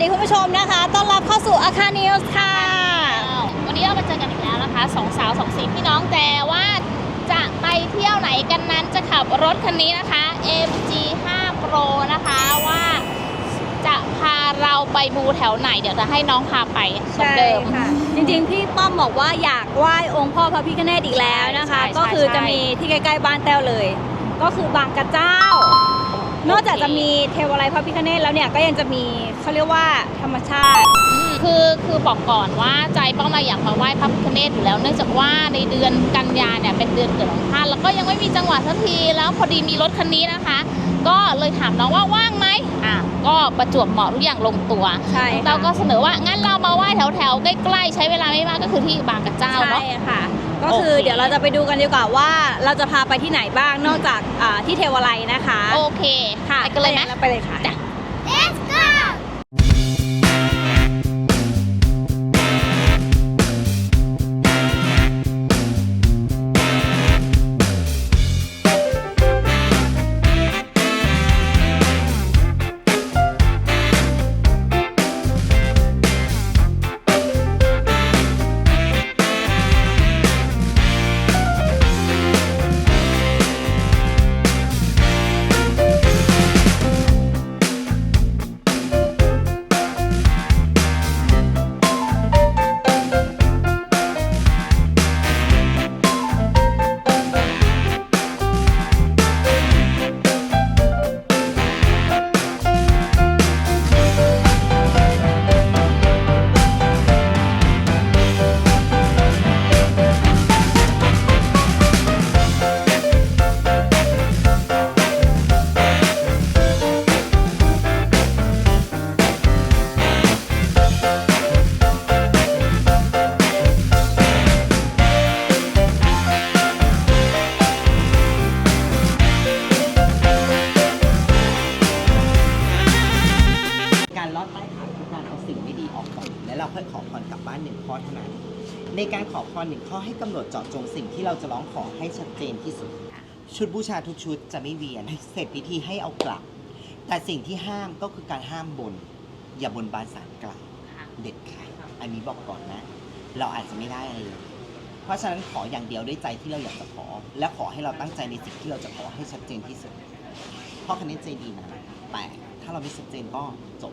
ดีคุณผู้ชมนะคะ ต้อนรับเข้าสู่อาคารนิวส์ค่ะ วันนี้เรามาเจอกันอีกแล้วนะคะสองสาวสองสีพี่น้องแต่ว่าจะไปเที่ยวไหนกันนั้นจะขับรถคันนี้นะคะ MG5 Pro นะคะว่าจะพาเราไปบูแถวไหน เดี๋ยวจะให้น้องพาไปเหมือนใช่เดิม ค่ะ จริงๆ พี่ป้อมบอกว่าอยากไหว้องค์พ่อพระพิฆเนศอีกแล้วนะคะ ใช่ใช่ก็คือใช่ จะมีที่ใกล้ๆบ้านแต้วเลย ก็คือบางกระเจ้า นอกจากจะมีเทวาลัยพระพิฆเนศแล้วเนี่ยก็ยังจะมีเขาเรียกว่าธรรมชาติอืมคือคือบอกก่อนว่าใจป้องมาอยากมาไหว้พระพิฆเนศอยู่แล้ว เนื่องจากว่าในเดือนกันยาเนี่ยเป็นเดือนเกิดของท่านแล้วก็ยังไม่มีจังหวะสักทีแล้วพอดีมีรถคันนี้นะคะ ก็เลยถามน้องว่าว่างไหมอะก็ประจวบเหมาะทุกอย่างลงตัวใช่ค่ะ เราก็เสนอว่างั้นเรามาไหว้แถวๆใกล้ๆใช้เวลาไม่มากก็คือที่บางกระเจ้าใช่เนาะ ค่ะ ก็คือโอเคเดี๋ยวเราจะไปดูกันดีกว่าว่าเราจะพาไปที่ไหนบ้างนอกจากอ่าที่เทวาลัยนะคะโอเคค่ะไปกันเลยไหม เราไปเลยค่ะ แล้วเราค่อยขอพรกลับบ้านหนึ่งข้อเท่านั้น ในการขอพรหนึ่งข้อให้กำหนดเจาะจงสิ่งที่เราจะร้องขอให้ชัดเจนที่สุด ชุดบูชาทุกชุดจะไม่เวียนเสร็จพิธีให้เอากลับ แต่สิ่งที่ห้ามก็คือการห้ามบน อย่าบนบานสารกล่าวเด็ดขาดอันนี้บอกก่อนนะ เราอาจจะไม่ได้อะไรเลยเพราะฉะนั้นขออย่างเดียวด้วยใจที่เราอยากจะขอ และขอให้เราตั้งใจในสิ่งที่เราจะขอให้ชัดเจนที่สุดเพราะคะแนนใจดีนะแต่ถ้าเราไม่ชัดเจนก็จบ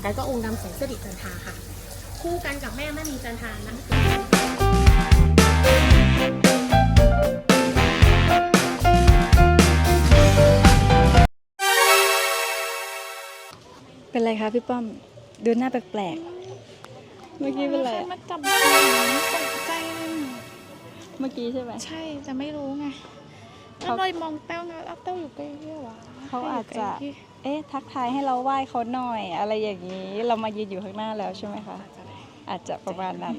อนกันก็องค์ดำแสงสิริจันทราค่ะ คู่กันกับแม่แม่นีจันทรานะคะเป็นไรคะพี่ป้อม ดูหน้าแปลกๆ เมื่อกี้เป็นไรอะมันจับตกใจเมื่อกี้ใช่ไหมใช่จะไม่รู้ไงเขาแล้วเลยมองแต้วไงแล้วแต้วอยู่ใกล้เหี้ยวะเขาอาจจะให้อยู่ใกล้ เอ๊ะทักทายให้เราไหว้เขาหน่อย อะไรอย่างนี้เรามายืนอยู่ข้างหน้าแล้วใช่ไหมคะ อาจจะประมาณนั้น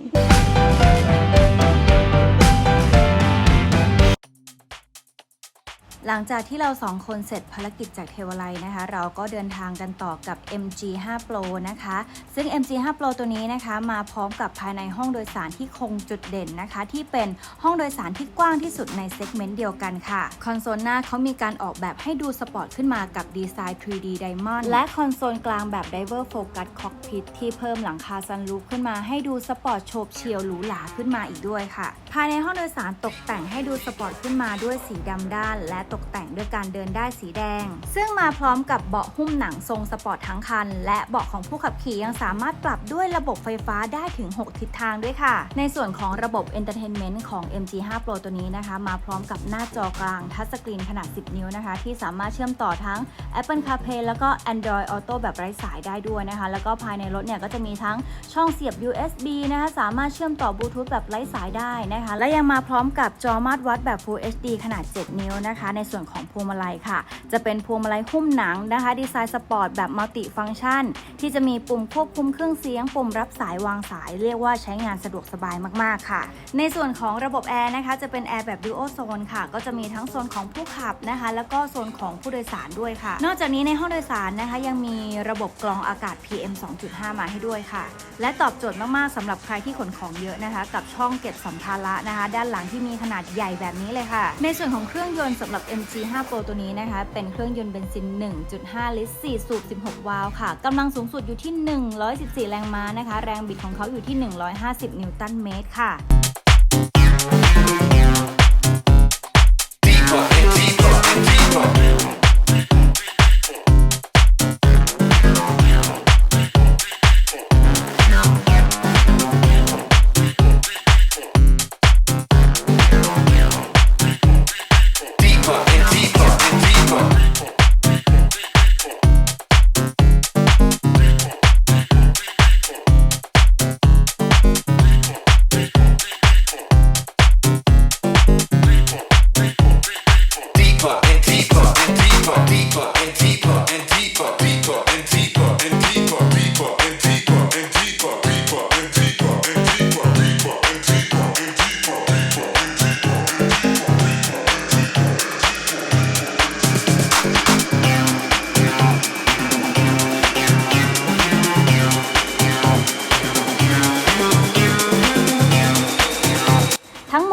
หลังจากที่เราสองคนเสร็จภารกิจจากเทวไลยนะคะ เราก็เดินทางกันต่อกับ MG5 Pro นะคะ ซึ่ง MG5 Pro ตัวนี้นะคะมาพร้อมกับภายในห้องโดยสารที่คงจุดเด่นนะคะ ที่เป็นห้องโดยสารที่กว้างที่สุดในเซกเมนต์เดียวกันค่ะ คอนโซลหน้าเขามีการออกแบบให้ดูสปอร์ตขึ้นมากับดีไซน์ 3D Diamond และคอนโซลกลางแบบ Diver Focus Cockpit ที่เพิ่มหลังคาซันรูฟขึ้นมาให้ดูสปอร์ตโฉบเฉียวหรูหราขึ้นมาอีกด้วยค่ะ ภายในห้องโดยสารตกแต่งให้ดูสปอร์ตขึ้นมาด้วยสีดำด้านและตกแต่งด้วยการเดินได้สีแดง ซึ่งมาพร้อมกับเบาะหุ้มหนังทรงสปอร์ตทั้งคัน และเบาะของผู้ขับขี่ยังสามารถปรับด้วยระบบไฟฟ้าได้ถึง 6 ทิศทางด้วยค่ะ ในส่วนของระบบ Entertainment ของ MG5 Pro ตัวนี้นะคะ มาพร้อมกับหน้าจอกลางทัชสกรีนขนาด 10 นิ้วนะคะ ที่สามารถเชื่อมต่อทั้ง Apple CarPlay แล้วก็ Android Auto แบบไร้สายได้ด้วยนะคะ แล้วก็ภายในรถเนี่ยก็จะมีทั้งช่องเสียบ USB นะคะสามารถเชื่อมต่อบลูทูธแบบไร้สายได้นะคะ และยังมาพร้อมกับจอมาตรวัดแบบ Full HD ขนาด 7 นิ้วนะคะในในส่วนของพวงมาลัยค่ะ จะเป็นพวงมาลัยหุ้มหนังนะคะ ดีไซน์สปอร์ตแบบมัลติฟัง c t ชัน ที่จะมีปุ่มควบคุมเครื่องเสียง ปุ่มรับสายวางสายเรียกว่าใช้งานสะดวกสบายมาก ๆ ค่ะ ในส่วนของระบบแอร์นะคะ จะเป็นแอร์แบบ Dual Zone ค่ะ ก็จะมีทั้งโซนของผู้ขับนะคะ แล้วก็โซนของผู้โดยสารด้วยค่ะ นอกจากนี้ในห้องโดยสารนะคะ ยังมีระบบกรองอากาศ PM 2.5 มาให้ด้วยค่ะ และตอบโจทย์มาก ๆสำหรับใครที่ขนของเยอะนะคะ กับช่องเก็บสัมภาระนะคะ ด้านหลังที่มีขนาดใหญ่แบบนี้เลยค่ะ ในส่วนของเครื่องยนต์สำหรับ MG5 Pro ตัวนี้นะคะ เป็นเครื่องยนต์เบนซิน 1.5 ลิตร 4 สูบ 16 วาล์วค่ะ กำลังสูงสุดอยู่ที่ 114 แรงม้านะคะ แรงบิดของเขาอยู่ที่ 150 นิวตันเมตรค่ะ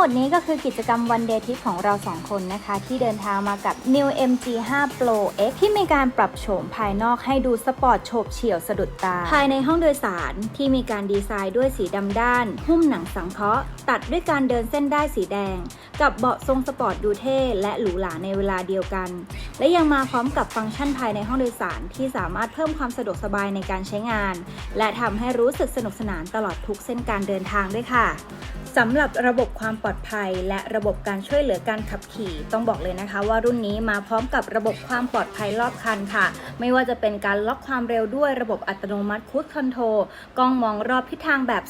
ดนี้ก็คือกิจกรรมวันเดย์ทิปของเรา 2 คนนะคะ ที่เดินทางมากับ New MG5 Pro X ที่มีการปรับโฉมภายนอกให้ดูสปอร์ตโฉบเฉี่ยวสะดุดตา ภายในห้องโดยสารที่มีการดีไซน์ด้วยสีดำด้าน หุ้มหนังสังเคราะห์ ตัดด้วยการเดินเส้นได้สีแดง กับเบาะทรงสปอร์ตดูเท่และหรูหราในเวลาเดียวกัน และยังมาพร้อมกับฟังก์ชันภายในห้องโดยสารที่สามารถเพิ่มความสะดวกสบายในการใช้งาน และทำให้รู้สึกสนุกสนานตลอดทุกเส้นการเดินทางด้วยค่ะสำหรับระบบความปลอดภัย และระบบการช่วยเหลือการขับขี่ ต้องบอกเลยนะคะ ว่ารุ่นนี้มาพร้อมกับระบบความปลอดภัยรอบคันค่ะ ไม่ว่าจะเป็นการล็อกความเร็วด้วยระบบอัตโนมัติคูดคอนโทรลกล้องมองรอบทิศทางแบบ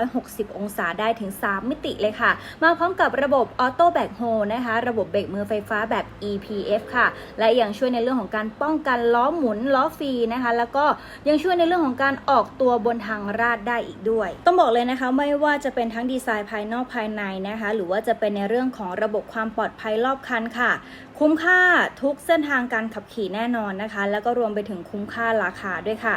360 องศาได้ถึง 3 มิติเลยค่ะ มาพร้อมกับระบบออโต้แบ k โฮนะคะ ระบบเบรกมือไฟฟ้าแบบ EPF ค่ะ และยังช่วยในเรื่องของการป้องกันล้อหมุนล้อฟรีนะคะ แล้วก็ยังช่วยในเรื่องของการออกตัวบนทางราดได้อีกด้วย ต้องบอกเลยนะคะไม่ว่าจะเป็นทั้งดีไซน์ภายนอกภายในนะคะหรือว่าจะเป็นในเรื่องของระบบความปลอดภัยรอบคันค่ะ คุ้มค่าทุกเส้นทางการขับขี่แน่นอนนะคะ แล้วก็รวมไปถึงคุ้มค่าราคาด้วยค่ะ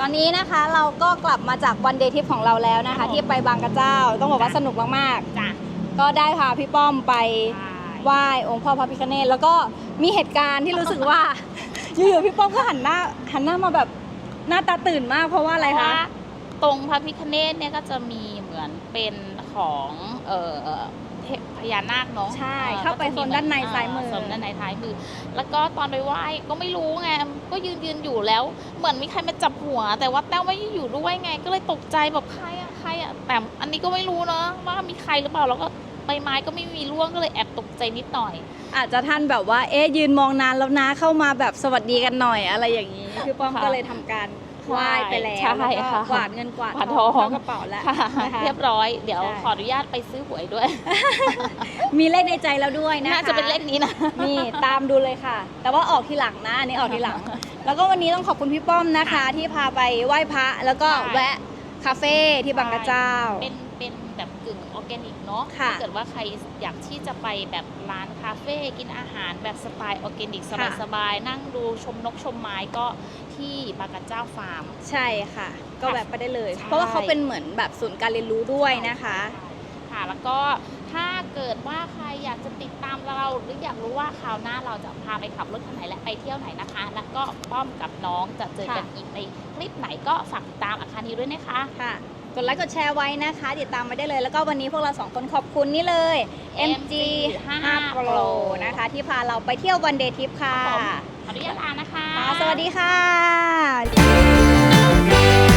ตอนนี้นะคะเราก็กลับมาจากวันเดย์ทริปของเราแล้วนะคะ ที่ไปบางกระเจ้าต้องบอกว่าสนุกมากจ้ะๆก็ได้พาพี่ป้อมไปไหว้องค์พ่อพระพิฆเนศแล้วก็มีเหตุการณ์ที่รู้สึกว่าอยู่ๆพี่ป้อมก็หันหน้าหันหน้ามาแบบ หน้าตาตื่นมากเพราะว่าอะไรเพราะคะ ว่าตรงพระพิคเนตเนี่ยก็จะมีเหมือนเป็นของเอ่อเทพพญานาคเนาะใช่ออเข้าไปก็จะโซนด้านในซ้ายมือ โซนด้านในท้ายมือ แล้วก็ตอนไปไหว้ก็ไม่รู้ไงก็ยืนยืนอยู่แล้ว เหมือนมีใครมาจับหัว แต่ว่าแต้วไม่ได้อยู่ด้วยไง ก็เลยตกใจแบบใครอะใครอะแต่อันนี้ก็ไม่รู้เนาะว่ามีใครหรือเปล่าแล้วก็ใบไม้ก็ไม่มีร่วงก็เลยแอบตกใจนิดหน่อย อาจจะท่านแบบว่า เอ๊ะยืนมองนานแล้วนะเข้ามาแบบสวัสดีกันหน่อยอะไรอย่างนี้ พี่ป้อมค่ะก็เลยทำการไหว้ไปแล้วใช่แล้วก็ค่ะ กวาดเงินกวาดกวาดทองทองเข้ากระเป๋าแล้วค่ะนะคะ เรียบร้อยเดี๋ยวใช่ ขออนุญาตไปซื้อหวยด้วย มีเลขในใจแล้วด้วยนะคะ น่าจะเป็นเลขนี้นะ นี่ตามดูเลยค่ะ แต่ว่าออกทีหลังนะอันนี้ออกทีหลัง แล้วก็วันนี้ต้องขอบคุณพี่ป้อมนะคะ ที่พาไปไหว้พระแล้วก็ใช่ แวะคาเฟ่ที่บางกระเจ้า เป็นเป็นแบบ กึ่งออร์แกนิกเนาะค่ะ ถ้าเกิดว่าใครอยากที่จะไปแบบร้านคาเฟ่กินอาหารแบบสไตล์ออร์แกนิกค่ะ สบายๆนั่งดูชมนกชมไม้ก็ที่บางกระเจ้าฟาร์ม ใช่ค่ะ ก็แวะไปได้เลย ใช่ เพราะว่าเขาเป็นเหมือนแบบศูนย์การเรียนรู้ด้วยนะคะ ค่ะแล้วก็ถ้าเกิดว่าใครอยากจะติดตามเราหรืออยากรู้ว่าคราวหน้าเราจะพาไปขับรถคันไหนและไปเที่ยวไหนนะคะ แล้วก็ป้อมกับน้องจะเจอกันค่ะ อีกในคลิปไหนก็ฝากติดตามอาคารนี้ด้วยนะคะ ค่ะ กดไลค์กดแชร์ไว้นะคะ ติดตามมาได้เลย แล้วก็วันนี้พวกเราสองคนขอบคุณนี่เลย MG 5 Pro นะคะ ที่พาเราไปเที่ยววันเดย์ทริปค่ะ ขออนุญาตลานะคะค่ะสวัสดีค่ะ